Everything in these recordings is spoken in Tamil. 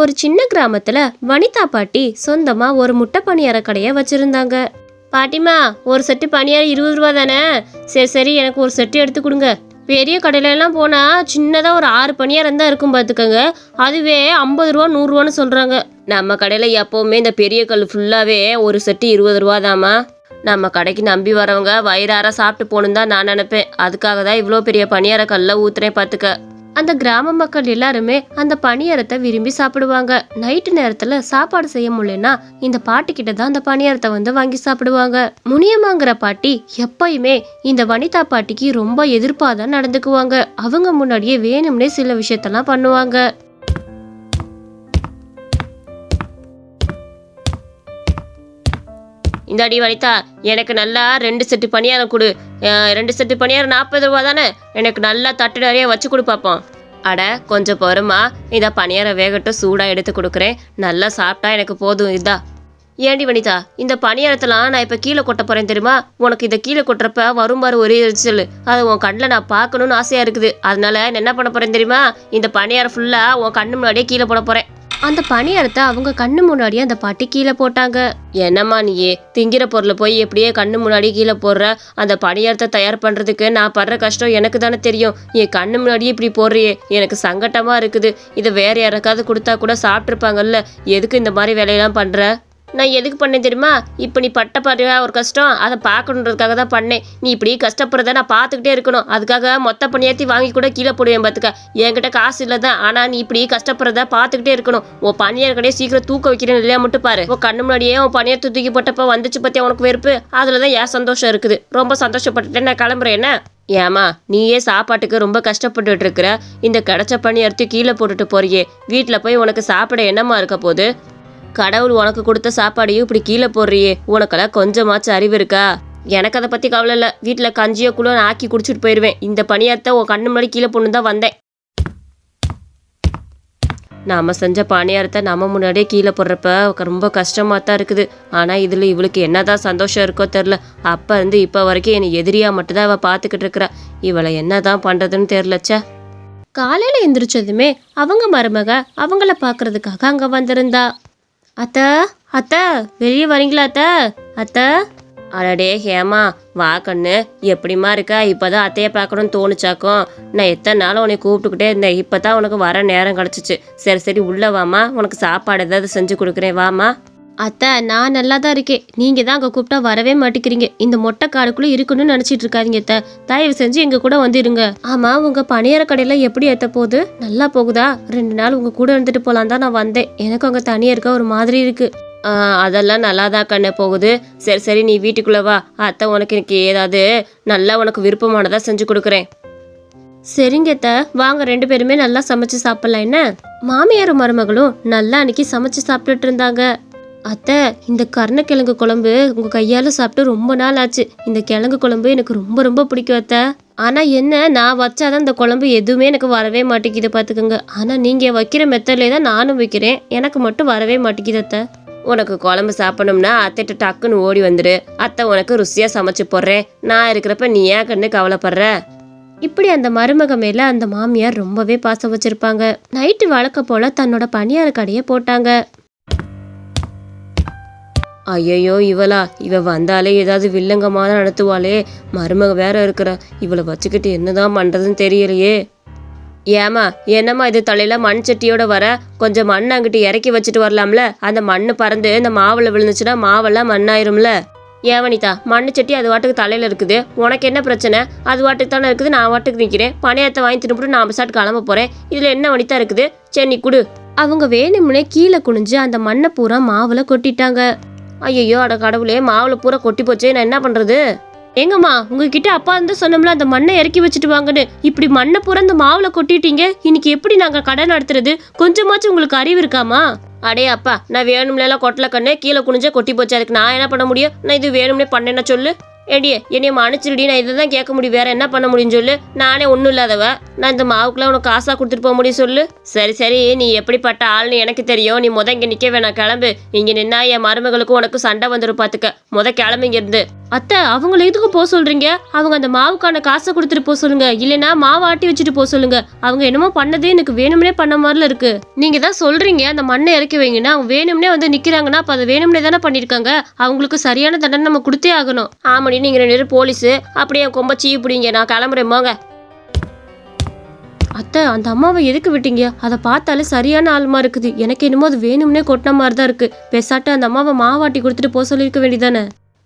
ஒரு சின்ன கிராமத்துல வனிதா பாட்டி சொந்தமா ஒரு முட்டை பணியார கடையை வச்சிருந்தாங்க. பாட்டிமா ஒரு செட்டு பணியாரம் இருபது ரூபா தானே? சரி சரி எனக்கு ஒரு செட்டு எடுத்து கொடுங்க. பெரிய கடையில எல்லாம் போனா சின்னதா ஒரு ஆறு பணியாரம் தான் இருக்கும் பார்த்துக்கோங்க அதுவே ஐம்பது ரூபா நூறுரூவான்னு சொல்றாங்க. நம்ம கடையில எப்பவுமே இந்த பெரிய கல் ஃபுல்லாவே ஒரு செட்டு இருபது ரூபா தாம்மா. நம்ம கடைக்கு நம்பி வரவங்க வயிறார சாப்பிட்டு போகணும் தான் நான் நினைப்பேன். அதுக்காக தான் இவ்வளோ பெரிய பணியார கல்ல ஊத்துறேன் பார்த்துக்க அந்த கிராம மக்கள் எல்லாருமே அந்த பணியாரத்தை விரும்பி சாப்பிடுவாங்க. நைட்டு நேரத்துல சாப்பாடு செய்ய முடியலன்னா இந்த பாட்டி கிட்ட தான் அந்த பணியாரத்தை வந்து வாங்கி சாப்பிடுவாங்க. முனியம்மாங்கிற பாட்டி எப்பயுமே இந்த வனிதா பாட்டிக்கு ரொம்ப எதிர்ப்பா தான் நடந்துக்குவாங்க. அவங்க முன்னாடியே வேணும்னே சில விஷயத்தெல்லாம் பண்ணுவாங்க. இந்தாடி வனிதா எனக்கு நல்லா ரெண்டு செட்டு பணியாரம் கொடு. ரெண்டு செட்டு பணியாரம் நாற்பது ரூபா தானே? எனக்கு நல்லா தட்டு நிறைய வச்சு கொடுப்பாப்போம் அட கொஞ்சம் பொறுமா. இதை பணியாரம் வேகட்டும் சூடாக எடுத்து கொடுக்குறேன். நல்லா சாப்பிட்டா எனக்கு போதும் இதா ஏண்டி வனிதா இந்த பணியாரத்தெல்லாம் நான் இப்போ கீழே கொட்ட போகிறேன் தெரியுமா? உனக்கு இதை கீழே கொட்டுறப்ப வரும் பாரு ஒரே எரிச்சல். அது உன் கண்ணில் நான் பார்க்கணும்னு ஆசையாக இருக்குது. அதனால நான் என்ன பண்ண போகிறேன் தெரியுமா? இந்த பணியாரம் ஃபுல்லாக உன் கண்ணு முன்னாடியே கீழே போட போகிறேன் அந்த பணியாரத்தை அவங்க கண்ணு முன்னாடியே அந்த பாட்டி கீழே போட்டாங்க. என்னம்மா நீயே திங்கிற பொருளை போய் எப்படியே கண்ணு முன்னாடி கீழே போடுற? அந்த பணியாரத்தை தயார் பண்ணுறதுக்கு நான் படுற கஷ்டம் எனக்கு தானே தெரியும். என் கண்ணு முன்னாடியே இப்படி போடுறியே எனக்கு சங்கட்டமா இருக்குது. இதை வேற யாருக்காவது கொடுத்தா கூட சாப்பிட்ருப்பாங்கல்ல எதுக்கு இந்த மாதிரி வேலையெல்லாம் பண்ணுற நான் எதுக்கு பண்ணேன் தெரியுமா? இப்போ நீ பட்ட பாருங்க ஒரு கஷ்டம்? அதை பார்க்கணுன்றதுக்காக தான் பண்ணேன். நீ இப்படி கஷ்டப்படுறத நான் பார்த்துக்கிட்டே இருக்கணும். அதுக்காக மொத்த பணியாத்தி வாங்கி கூட கீழே போடுவேன் பார்த்துக்க என்கிட்ட காசு இல்லை தான். ஆனால் நீ இப்படி கஷ்டப்படுறத பார்த்துக்கிட்டே இருக்கணும். உன் பணியார் கடையே சீக்கிரம் தூக்க வைக்கிறேன் இல்லையா மட்டும் பாரு. உன் கண்ணு முன்னாடியே உன் பணியார் தூக்கி போட்டப்ப வந்துச்சு பற்றி உனக்கு வெறுப்பு? அதில் தான் ஏன் சந்தோஷம் இருக்குது. ரொம்ப சந்தோஷப்பட்டுட்டேன். நான் கிளம்புறேன். என்ன? ஏமா நீயே சாப்பாட்டுக்கு ரொம்ப கஷ்டப்பட்டுட்டு இருக்கிற. இந்த கிடைச்ச பணி அறுத்து கீழே போட்டுட்டு போறியே. வீட்டில் போய் உனக்கு சாப்பிட என்னம்மா இருக்க போகுது? கடவுள் உனக்கு கொடுத்த சாப்பாடையும் இப்படி கீழே போடுறியே. உனக்கெல்லாம் கொஞ்சமாச்சும் அறிவு இருக்கா? எனக்கு அதை பற்றி கவலை இல்லை. வீட்டில் கஞ்சியோ குளோ நான் ஆக்கி குடிச்சிட்டு போயிடுவேன் இந்த பணியாரத்தை உன் கண்ணு முன்னாடி கீழே பொண்ணு தான் வந்தேன். நாம செஞ்ச பணியாரத்தை நம்ம முன்னாடியே கீழே போடுறப்ப ரொம்ப கஷ்டமாக தான் இருக்குது. ஆனால் இதில் இவளுக்கு என்னதான் சந்தோஷம் இருக்கோ தெரில அப்போ இருந்து இப்போ வரைக்கும் என்னை எதிரியாக மட்டும்தான் அவள் பார்த்துக்கிட்டு இருக்கிறா. இவளை என்ன தான் பண்ணுறதுன்னு தெரிலச்சே காலையில் எந்திரிச்சதுமே அவங்க மருமக அவங்கள பார்க்கறதுக்காக அங்கே வந்திருந்தா. அத்தை அத்தை வெளியே வரீங்களா அத்தை? அத்தை? அடடே ஹேமா வா கண்ணு. எப்படிம்மா இருக்க? இப்போதான் அத்தையை பார்க்கணும்னு தோணுச்சாக்கும். நான் எத்தனை நாள் உன்னை கூப்பிட்டுக்கிட்டே இருந்தேன். இப்போ தான் உனக்கு வர நேரம் கிடச்சிச்சு. சரி சரி உள்ளே வாமா உனக்கு சாப்பாடு ஏதாவது செஞ்சு கொடுக்குறேன். வாமா அத்தை நான் நல்லா தான் இருக்கேன். நீங்கள் தான் அங்கே கூப்பிட்டா வரவே மாட்டேங்கிறீங்க. இந்த மொட்டை காடுக்குள்ளே இருக்கணும்னு நினச்சிட்டு இருக்காதீங்க அத்தை. தயவு செஞ்சு எங்கள் கூட வந்து இருங்க ஆமாம் உங்கள் பணியார கடையில் எப்படி ஏற்ற போகுது? நல்லா போகுதா? ரெண்டு நாள் உங்கள் கூட இருந்துட்டு போகலாம் தான் நான் வந்தேன். எனக்கு அங்கே தனியாக இருக்க ஒரு மாதிரி இருக்குது அதெல்லாம் நல்லா தான் கண்ணே போகுது. சரி சரி நீ வீட்டுக்குள்ளே வா. அத்தை உனக்கு எனக்கு ஏதாவது நல்லா உனக்கு விருப்பமானதாக செஞ்சு கொடுக்குறேன். சரிங்க அத்தை. வாங்க ரெண்டு பேருமே நல்லா சமைச்சு சாப்பிடலாம் என்ன? மாமியாரும் மருமகளும் நல்லா அன்னைக்கு சமைச்சு சாப்பிட்டுட்டு இருந்தாங்க. அத்தை இந்த கருணக்கிழங்கு குழம்பு உங்கள் கையால் சாப்பிட்டு ரொம்ப நாள் ஆச்சு. இந்த கிழங்கு குழம்பு எனக்கு ரொம்ப ரொம்ப பிடிக்கும் அத்தை. ஆனால் என்ன நான் வச்சாதான் இந்த குழம்பு எதுவுமே எனக்கு வரவே மாட்டேங்குது பார்த்துக்கோங்க ஆனால் நீங்கள் வைக்கிற மெத்தட்லேயே தான் நானும் வைக்கிறேன். எனக்கு மட்டும் வரவே மாட்டேங்குது அத்தை. உனக்கு குழம்பு சாப்பிடணும்னா அத்தைட்டு டக்குன்னு ஓடி வந்துடு அத்தை உனக்கு ருசியாக சமைச்சு போடுறேன். நான் இருக்கிறப்ப நீ ஏன் கண்ணு கவலைப்படுற? இப்படி அந்த மருமக மேலே அந்த மாமியார் ரொம்பவே பாசம் வச்சிருப்பாங்க. நைட்டு வழக்க போல தன்னோட பணியார கடையை போட்டாங்க. ஐயையோ இவளா. இவ வந்தாலே ஏதாவது வில்லங்கமாக நடத்துவாளே. மருமக வேற இருக்கிற. இவளை வச்சுக்கிட்டு என்னதான் பண்றதுன்னு தெரியலையே. ஏமா என்னம்மா இது தலையில மண் சட்டியோட வர? கொஞ்சம் மண் அங்கிட்டு இறக்கி வச்சுட்டு வரலாம்ல. அந்த மண் பறந்து இந்த மாவுல விழுந்துச்சுன்னா மாவெல்லாம் மண்ணாயிரும்ல. ஏன் வனிதா மண்ணு சட்டி அது வாட்டுக்கு தலையில இருக்குது. உனக்கு என்ன பிரச்சனை? அது வாட்டுக்கு தானே இருக்குது. நான் வாட்டுக்கு நிற்கிறேன் பணியாரத்தை வாங்கி திரும்பிட்டு நான் சாட்டு கிளம்ப போறேன். இதுல என்ன வனிதா இருக்குது? சரி நீ குடு. அவங்க வேணும்னே கீழே குனிஞ்சு அந்த மண்ணை பூரா மாவுல கொட்டிட்டாங்க. ஐயோ அட கடவுளே மாவுல பூரா கொட்டி போச்சே நான் என்ன பண்றது? எங்கம்மா உங்ககிட்ட அப்பா இருந்து சொன்னோம்ல அந்த மண்ணை இறக்கி வச்சுட்டு வாங்கன்னு. இப்படி மண்ணை பூரா இந்த மாவுல கொட்டிட்டீங்க இன்னைக்கு எப்படி நாங்க கடை நடத்துறது? கொஞ்சமாச்சும் உங்களுக்கு அறிவு இருக்காமா? அடே அப்பா நான் வேணும்ல எல்லாம் கொட்டல கண்ணே கீழே குனிஞ்சே கொட்டி போச்சு அதுக்கு நான் என்ன பண்ண முடியும்? நான் இது வேணும்னே பண்ணேன்னா சொல்லு. ஏடியே என்னைய மன்னிச்சிருடி நான் இதை தான் கேட்க முடியும். வேற என்ன பண்ண முடியும் சொல்லு. நானே ஒன்றும் இல்லாதவ. நான் இந்த மாவுக்குலாம் உனக்கு காசாக கொடுத்துட்டு போக முடியும் சொல்லு. சரி சரி. நீ எப்படிப்பட்ட ஆள்னு எனக்கு தெரியும். நீ முத இங்கே நிற்க வேணாம். கிளம்பு. இங்கே நின்னா என் மருமகளுக்கும் உனக்கு சண்டை வந்துடும் பார்த்துக்க முத கிளம்பு இங்கேருந்து. அத்தை அவங்கள எதுக்கு போக சொல்றீங்க? அவங்க அந்த மாவுக்கான காசை கொடுத்துட்டு போக சொல்லுங்க. இல்லைன்னா மாவு ஆட்டி வச்சுட்டு போக சொல்லுங்க. அவங்க என்னமோ பண்ணதே எனக்கு வேணும்னே பண்ண மாதிரில இருக்கு. நீங்க தான் சொல்றீங்க. அந்த மண்ணை இறக்கி வைங்கன்னா அவங்க வேணும்னே வந்து நிக்கிறாங்கன்னா அப்ப அதை வேணும்னே தானே பண்ணிருக்காங்க. அவங்களுக்கு சரியான தண்டனை நம்ம கொடுத்தே ஆகணும். ஆமணி ஆமாடி நீங்க ரெண்டு பேரும் போலீஸு அப்படியே என் கொம்ப சீ பிடிங்க. நான் கிளம்புறேம்பாங்க அத்தை அந்த அம்மாவை எதுக்கு விட்டீங்க? அதை பார்த்தாலே சரியான ஆளுமா இருக்குது. எனக்கு என்னமோ அது வேணும்னே கொட்டின மாதிரி தான் இருக்கு. பெசாட்டு அந்த அம்மாவை மாவாட்டி கொடுத்துட்டு போக சொல்லியிருக்க வேண்டியதானே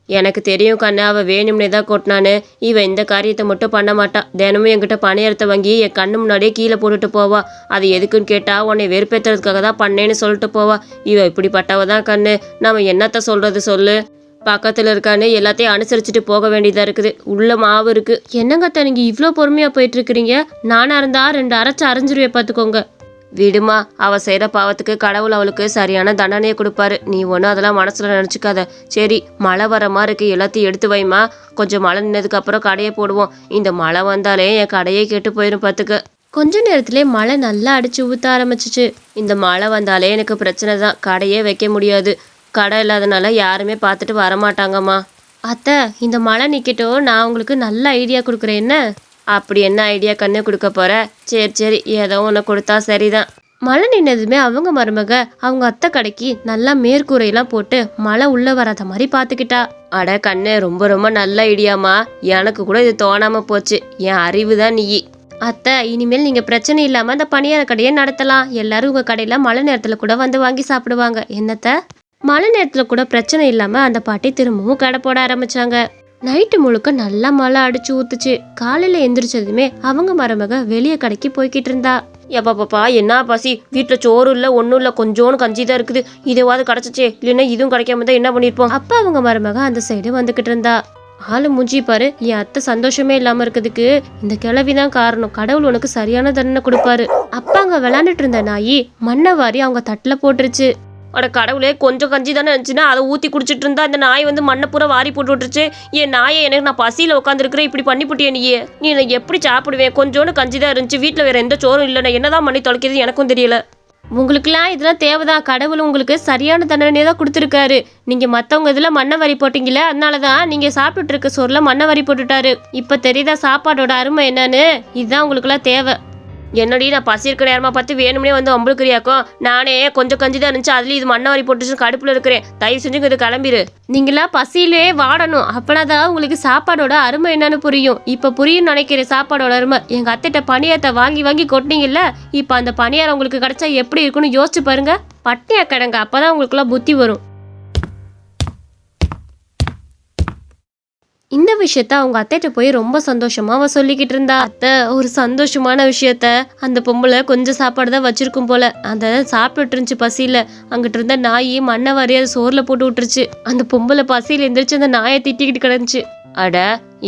எனக்கு தெரியும் கண்ணு அவள் வேணும்னே தான் கொட்டினான்னு. இவன் இந்த காரியத்தை மட்டும் பண்ண மாட்டா. தினமும் என்கிட்ட பணியாரத்தை வாங்கி என் கண்ணு முன்னாடியே கீழே போட்டுட்டு போவா. அது எதுக்குன்னு கேட்டால் உன்னை வெறுப்பேற்றுறதுக்காக தான் பண்ணேன்னு சொல்லிட்டு போவா. இவ இப்படிப்பட்டவ தான் கண்ணு. நம்ம என்னத்த சொல்றது சொல்லு? பக்கத்தில் இருக்கான்னு எல்லாத்தையும் அனுசரிச்சுட்டு போக வேண்டியதாக இருக்குது. உள்ள மாவு இருக்கு. என்னங்கத்த நீங்கள் இவ்வளோ பொறுமையாக போயிட்டு இருக்கிறீங்க நானாக இருந்தா ரெண்டு அரைச்சி அரைஞ்சிருவே பார்த்துக்கோங்க விடுமா அவ செய்கிற பாவத்துக்கு கடவுள் அவளுக்கு சரியான தண்டனையை கொடுப்பாரு. நீ ஒன்றும் அதெல்லாம் மனசில் நினச்சிக்காத. சரி மழை வர மாதிரி இருக்கு எல்லாத்தையும் எடுத்து வைமா கொஞ்சம் மழை நின்னதுக்கு அப்புறம் கடையை போடுவோம். இந்த மழை வந்தாலே என் கடையே கெட்டு போயிடும் பார்த்துக்க கொஞ்ச நேரத்திலே மழை நல்லா அடிச்சு ஊற்ற ஆரம்பிச்சிச்சு. இந்த மழை வந்தாலே எனக்கு பிரச்சனை தான் கடையே வைக்க முடியாது. கடை இல்லாதனால யாருமே பார்த்துட்டு வரமாட்டாங்கம்மா. அத்தை இந்த மழை நிற்கட்டும் நான் உங்களுக்கு நல்ல ஐடியா கொடுக்குறேன் என்ன? அப்படி என்ன ஐடியா கண்ணு கொடுக்க போற? சரி சரி ஏதோ ஒன்று கொடுத்தா சரிதான். மழை நின்னதுமே அவங்க மருமக அவங்க அத்தை கடைக்கு நல்லா மேற்கூரையெல்லாம் போட்டு மழை உள்ளே வராத மாதிரி பார்த்துக்கிட்டா. அட கண்ணு ரொம்ப ரொம்ப நல்ல ஐடியாமா எனக்கு கூட இது தோணாமல் போச்சு. என் அறிவு தான் நீ அத்தை இனிமேல் நீங்கள் பிரச்சனை இல்லாமல் அந்த பணியார கடையை நடத்தலாம். எல்லாரும் உங்கள் கடையில் மழை நேரத்தில் கூட வந்து வாங்கி சாப்பிடுவாங்க. என்னத்த? மழை நேரத்துல கூட பிரச்சனை இல்லாம அந்த பாட்டி திரும்பவும் கடை போட ஆரம்பிச்சாங்க. நைட்டு முழுக்க நல்லா மழை அடிச்சு ஊத்துச்சு. காலையில எந்திரிச்சதுமே அவங்க மருமக வெளியே கடைக்கு போய்கிட்டு இருந்தா. எப்பப்பாப்பா என்ன பசி? வீட்டில் சோறு இல்லை ஒன்றும் இல்லை கொஞ்சோண்டு கஞ்சி தான் இருக்குது. இதுவாது கிடச்சிச்சே. இல்லைன்னா இதுவும் கிடைக்காம தான் என்ன பண்ணியிருப்போம் அப்பா அவங்க மருமக அந்த சைடு வந்துக்கிட்டு இருந்தா. ஆளு மூஞ்சி பாரு என் அத்தை சந்தோஷமே இல்லாம இருக்கிறதுக்கு இந்த கிழவி தான் காரணம். கடவுள் உனக்கு சரியான தண்டனை கொடுப்பாரு. அப்பா அங்க விளாண்டுட்டு இருந்த நாயி மண்ணை வாரி அவங்க தட்டுல போட்டுருச்சு. அட கடவுளே கொஞ்சம் கஞ்சி தானே இருந்துச்சுன்னா அதை ஊற்றி குடிச்சிட்டு இருந்தா இந்த நாய் வந்து மண்ணை பூரா வாரி போட்டு விட்டுருச்சு. என் நாயை எனக்கு நான் பசியில் உட்காந்துருக்குறேன் இப்படி பண்ணி போட்டியே நீ நீ நான் எப்படி சாப்பிடுவேன்? கொஞ்சோண்டு கஞ்சி தான் இருந்துச்சு. வீட்டில் வேறு எந்த சோறும் இல்லை. நான் என்னதான் பண்ணி தொலைக்கிறது எனக்கும் தெரியல. உங்களுக்குலாம் இதெல்லாம் தேவைதான். கடவுள் உங்களுக்கு சரியான தண்டனையை தான் கொடுத்துருக்காரு. நீங்கள் மற்றவங்க இதில் மண்ணை வரி போட்டிங்களே அதனால தான் நீங்கள் சாப்பிட்டுட்டு இருக்க சோறில் மண்ணை வரி போட்டுட்டாரு. இப்போ தெரியுதா சாப்பாடோட அருமை என்னன்னு? இதுதான் உங்களுக்குலாம் தேவை. என்னடி நான் பசி இருக்கிற நேரமா பார்த்து வேணும்னே வந்து அம்பளுக்குறியாக்கும் நானே கொஞ்சம் கஞ்சி தான் இருந்துச்சு அதுலேயும் இது மண்ணை வரி போட்டுச்சு கடுப்பில் இருக்கிறேன். தயவு செஞ்சு இது கிளம்பிரு. நீங்களா பசியிலே வாடணும். அப்பனா தான் உங்களுக்கு சாப்பாடோட அருமை என்னன்னு புரியும். இப்போ புரியும் நினைக்கிறேன் சாப்பாடோட அருமை. எங்கள் அத்தைகிட்ட பணியாரத்தை வாங்கி வாங்கி கொட்டினீங்கல்ல இப்போ அந்த பணியாரம் உங்களுக்கு கிடைச்சா எப்படி இருக்குன்னு யோசிச்சு பாருங்க. பட்டியா கிடங்க அப்போ தான் உங்களுக்குலாம் புத்தி வரும். இந்த விஷயத்த அவங்க அத்தைகிட்ட போய் ரொம்ப சந்தோஷமா அவ சொல்லிக்கிட்டு இருந்தா. அத்தை ஒரு சந்தோஷமான விஷயத்த அந்த பொம்பளை கொஞ்சம் சாப்பாடு தான் வச்சிருக்கும் போல. அந்த சாப்பிட்டுட்டு இருந்துச்சு பசியில. அங்கிட்டு இருந்த நாய் மண்ணை வாரி அது சோறுல போட்டு விட்டுருச்சு. அந்த பொம்பளை பசியில எந்திரிச்சு அந்த நாயை திட்டிக்கிட்டு கிடந்துச்சு. அட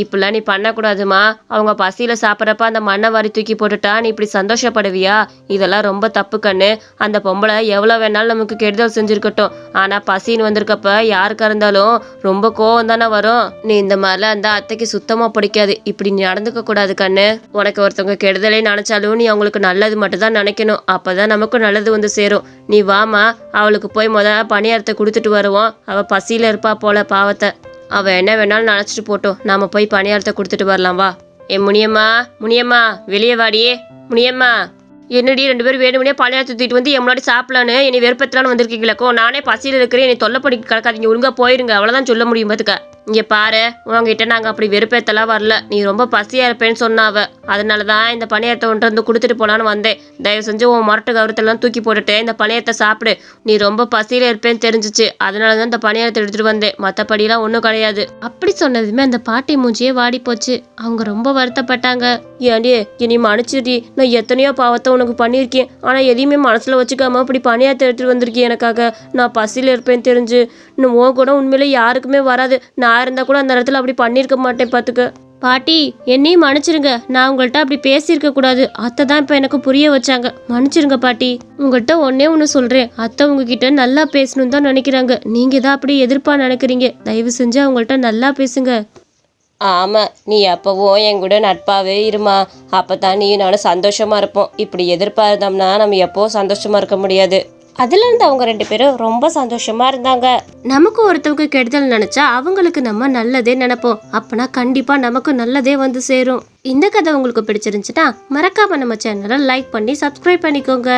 இப்படிலாம் நீ பண்ணக்கூடாதுமா. அவங்க பசியில சாப்பிட்றப்ப அந்த மண்ணை வாரி தூக்கி போட்டுட்டா நீ இப்படி சந்தோஷப்படுவியா? இதெல்லாம் ரொம்ப தப்பு கண்ணு. அந்த பொம்பளை எவ்வளோ வேணாலும் நமக்கு கெடுதல் செஞ்சுருக்கட்டும். ஆனால் பசின்னு வந்திருக்கப்ப யாருக்காக இருந்தாலும் ரொம்ப கோவம் தானே வரும். நீ இந்த மாதிரிலாம் இருந்தால் அத்தைக்கு சுத்தமாக பிடிக்காது. இப்படி நீ நடந்துக்க கூடாது கண்ணு. உனக்கு ஒருத்தவங்க கெடுதலே நினச்சாலும் நீ அவங்களுக்கு நல்லது மட்டும் தான் நினைக்கணும். அப்பதான் நமக்கும் நல்லது வந்து சேரும். நீ வாமா அவளுக்கு போய் முத பணியாரத்தை கொடுத்துட்டு வருவோம். அவள் பசியில் இருப்பா போல பாவத்தை. அவள் என்ன வேணாலும் நினச்சிட்டு போட்டோம். நாம போய் பணியாரத்தை கொடுத்துட்டு வரலாம் வா. ஏ முனியம்மா முனியம்மா வெளியே வாடியே முனியம்மா. என்னடி ரெண்டு பேரும் வேணுமனே பணியாரத்தை தூக்கிட்டு வந்து என் முன்னாடி சாப்பிடலான்னு என்னை வெறுப்பத்தலான்னு வந்திருக்கீங்களாக்கோ நானே பசியில் இருக்கிறேன். என்னை தொல்லை பண்ணி கிடக்காதீங்க. ஒழுங்காக போயிருங்க. அவ்வளோதான் சொல்ல முடியும் பார்த்துக்க இங்கே பாரு உங்ககிட்ட நாங்கள் அப்படி வெறுப்பேத்தெல்லாம் வரல. நீ ரொம்ப பசியாக இருப்பேன்னு சொன்னாவ. அதனால தான் இந்த பணியாரத்தை ஒன்று வந்து கொடுத்துட்டு போலான்னு வந்தேன். தயவு செஞ்சு உன் மரட்டு கவரத்தெல்லாம் தூக்கி போட்டுட்டு இந்த பணியாரத்தை சாப்பிடு. நீ ரொம்ப பசியில் இருப்பேன்னு தெரிஞ்சிச்சு. அதனால தான் இந்த பணியாரத்தை எடுத்துகிட்டு வந்தேன். மற்றபடிலாம் ஒன்றும் கிடையாது. அப்படி சொன்னதுமே அந்த பாட்டி மூஞ்சியே வாடி போச்சு. அவங்க ரொம்ப வருத்தப்பட்டாங்க. ஏண்டி இனி மன்னிச்சிடி நான் எத்தனையோ பாவத்தை உனக்கு பண்ணியிருக்கேன். ஆனால் எதையுமே மனசில் வச்சுக்காம இப்படி பணியாரத்தை எடுத்துகிட்டு வந்திருக்கேன் எனக்காக. நான் பசியில் இருப்பேன்னு தெரிஞ்சு. இன்னும் உன் கூட உண்மையிலே யாருக்குமே வராது. நான் இருந்தால் கூட அந்த இடத்துல அப்படி பண்ணியிருக்க மாட்டேன் பார்த்துக்க பாட்டி என்னையும் மன்னிச்சிருங்க. நான் உங்கள்கிட்ட அப்படி பேசியிருக்க கூடாது. அத்தை தான் இப்போ எனக்கு புரிய வச்சாங்க. மன்னிச்சிருங்க பாட்டி. உங்கள்கிட்ட ஒன்னே ஒன்று சொல்கிறேன் அத்தை உங்ககிட்ட நல்லா பேசணும் தான் நினைக்கிறாங்க. நீங்கள் தான் அப்படி எதிர்ப்பாக நினைக்கிறீங்க. தயவு செஞ்சு அவங்கள்ட்ட நல்லா பேசுங்க. ஆமாம் நீ எப்போவும் என் கூட நட்பாகவே இருமா. அப்போ தான் நீ நானும் சந்தோஷமாக இருப்போம். இப்படி எதிர்பார்த்தோம்னா நம்ம எப்போவும் சந்தோஷமாக இருக்க முடியாது. அதுலேருந்து அவங்க ரெண்டு பேரும் ரொம்ப சந்தோஷமா இருந்தாங்க. நமக்கு ஒருத்தவங்க கெடுதல் நினைச்சா அவங்களுக்கு நம்ம நல்லதே நினைப்போம். அப்பனா கண்டிப்பா நமக்கு நல்லதே வந்து சேரும். இந்த கதை உங்களுக்கு பிடிச்சிருந்துச்சுன்னா மறக்காம நம்ம சேனலை லைக் பண்ணி சப்ஸ்கிரைப் பண்ணிக்கோங்க.